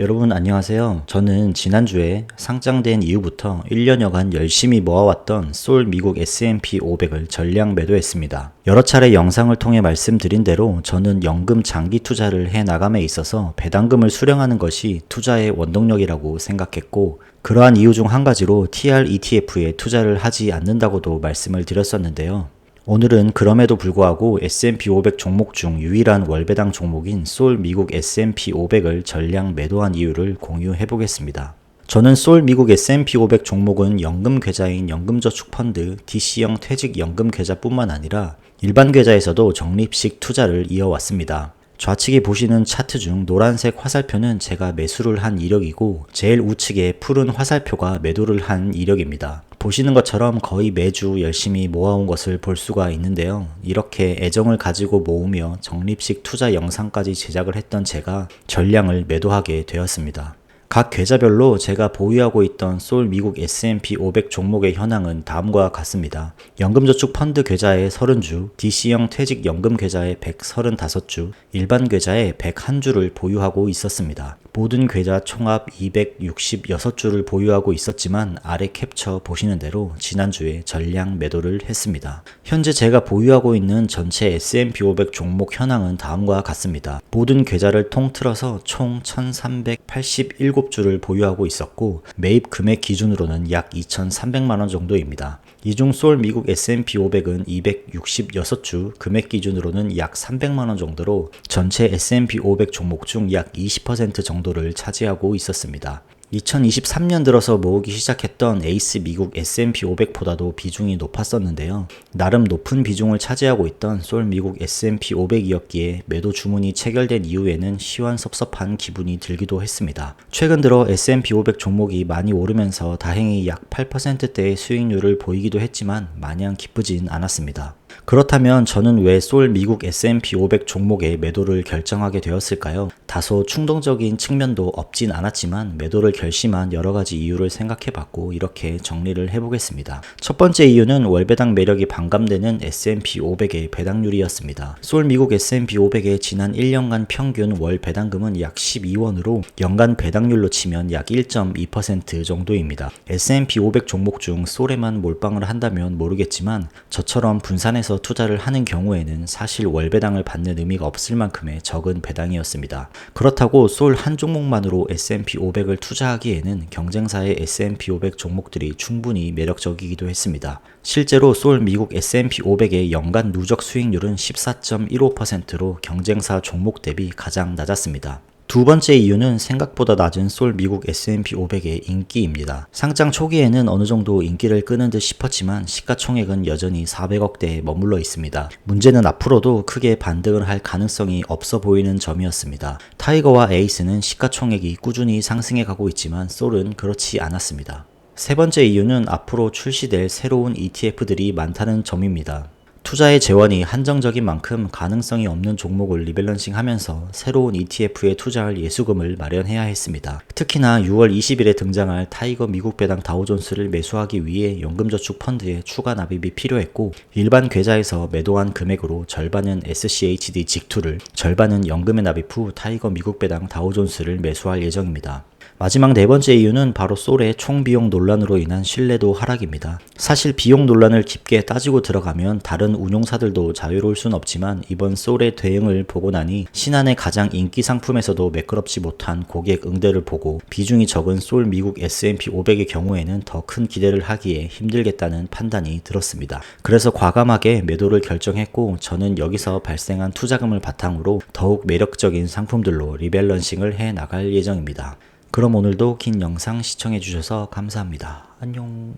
여러분 안녕하세요. 저는 지난주에 상장된 이후부터 1년여간 열심히 모아왔던 솔 미국 S&P 500을 전량 매도했습니다. 여러 차례 영상을 통해 말씀드린 대로 저는 연금 장기 투자를 해 나감에 있어서 배당금을 수령하는 것이 투자의 원동력이라고 생각했고 그러한 이유 중 한 가지로 TR ETF에 투자를 하지 않는다고도 말씀을 드렸었는데요. 오늘은 그럼에도 불구하고 S&P 500 종목 중 유일한 월배당 종목인 솔 미국 S&P 500을 전량 매도한 이유를 공유해 보겠습니다. 저는 솔 미국 S&P 500 종목은 연금 계좌인 연금저축펀드 DC형 퇴직연금 계좌뿐만 아니라 일반 계좌에서도 적립식 투자를 이어왔습니다. 좌측에 보시는 차트 중 노란색 화살표는 제가 매수를 한 이력이고 제일 우측에 푸른 화살표가 매도를 한 이력입니다. 보시는 것처럼 거의 매주 열심히 모아온 것을 볼 수가 있는데요. 이렇게 애정을 가지고 모으며 적립식 투자 영상까지 제작을 했던 제가 전량을 매도하게 되었습니다. 각 계좌별로 제가 보유하고 있던 솔 미국 S&P 500 종목의 현황은 다음과 같습니다. 연금저축 펀드 계좌에 30주, DC형 퇴직연금 계좌에 135주, 일반 계좌에 101주를 보유하고 있었습니다. 모든 계좌 총합 266주를 보유하고 있었지만 아래 캡처 보시는 대로 지난주에 전량 매도를 했습니다. 현재 제가 보유하고 있는 전체 S&P 500 종목 현황은 다음과 같습니다. 모든 계좌를 통틀어서 총 1387주를 보유하고 있었고 매입 금액 기준으로는 약 2300만원 정도입니다. 이중 솔 미국 S&P 500은 266주, 금액 기준으로는 약 300만 원 정도로 전체 S&P 500 종목 중 약 20% 정도를 차지하고 있었습니다. 2023년 들어서 모으기 시작했던 에이스 미국 S&P 500보다도 비중이 높았었는데요. 나름 높은 비중을 차지하고 있던 솔 미국 S&P 500이었기에 매도 주문이 체결된 이후에는 시원섭섭한 기분이 들기도 했습니다. 최근 들어 S&P 500 종목이 많이 오르면서 다행히 약 8%대의 수익률을 보이기도 했지만 마냥 기쁘진 않았습니다. 그렇다면 저는 왜 솔 미국 S&P 500 종목에 매도를 결정하게 되었을까요? 다소 충동적인 측면도 없진 않았지만 매도를 결심한 여러 가지 이유를 생각해 봤고 이렇게 정리를 해보겠습니다. 첫 번째 이유는 월배당 매력이 반감되는 S&P 500의 배당률이었습니다. 솔 미국 S&P 500의 지난 1년간 평균 월 배당금은 약 12원으로 연간 배당률로 치면 약 1.2% 정도입니다. S&P 500 종목 중 솔에만 몰빵을 한다면 모르겠지만 저처럼 분산해 서 투자를 하는 경우에는 사실 월배당을 받는 의미가 없을 만큼의 적은 배당이었습니다. 그렇다고 솔 한 종목만으로 S&P 500을 투자하기에는 경쟁사의 S&P 500 종목들이 충분히 매력적이기도 했습니다. 실제로 솔 미국 S&P 500의 연간 누적 수익률은 14.15%로 경쟁사 종목 대비 가장 낮았습니다. 두 번째 이유는 생각보다 낮은 솔 미국 S&P 500의 인기입니다. 상장 초기에는 어느 정도 인기를 끄는 듯 싶었지만 시가총액은 여전히 400억대에 머물러 있습니다. 문제는 앞으로도 크게 반등을 할 가능성이 없어 보이는 점이었습니다. 타이거와 에이스는 시가총액이 꾸준히 상승해 가고 있지만 솔은 그렇지 않았습니다. 세 번째 이유는 앞으로 출시될 새로운 ETF들이 많다는 점입니다. 투자의 재원이 한정적인 만큼 가능성이 없는 종목을 리밸런싱 하면서 새로운 ETF에 투자할 예수금을 마련해야 했습니다. 특히나 6월 20일에 등장할 타이거 미국 배당 다우존스를 매수하기 위해 연금저축 펀드에 추가 납입이 필요했고 일반 계좌에서 매도한 금액으로 절반은 SCHD 직투를 절반은 연금에 납입 후 타이거 미국 배당 다우존스를 매수할 예정입니다. 마지막 네 번째 이유는 바로 솔의 총 비용 논란으로 인한 신뢰도 하락입니다. 사실 비용 논란을 깊게 따지고 들어가면 다른 운용사들도 자유로울 순 없지만 이번 솔의 대응을 보고 나니 신한의 가장 인기 상품에서도 매끄럽지 못한 고객 응대를 보고 비중이 적은 솔 미국 S&P 500의 경우에는 더 큰 기대를 하기에 힘들겠다는 판단이 들었습니다. 그래서 과감하게 매도를 결정했고 저는 여기서 발생한 투자금을 바탕으로 더욱 매력적인 상품들로 리밸런싱을 해 나갈 예정입니다. 그럼 오늘도 긴 영상 시청해 주셔서 감사합니다. 안녕.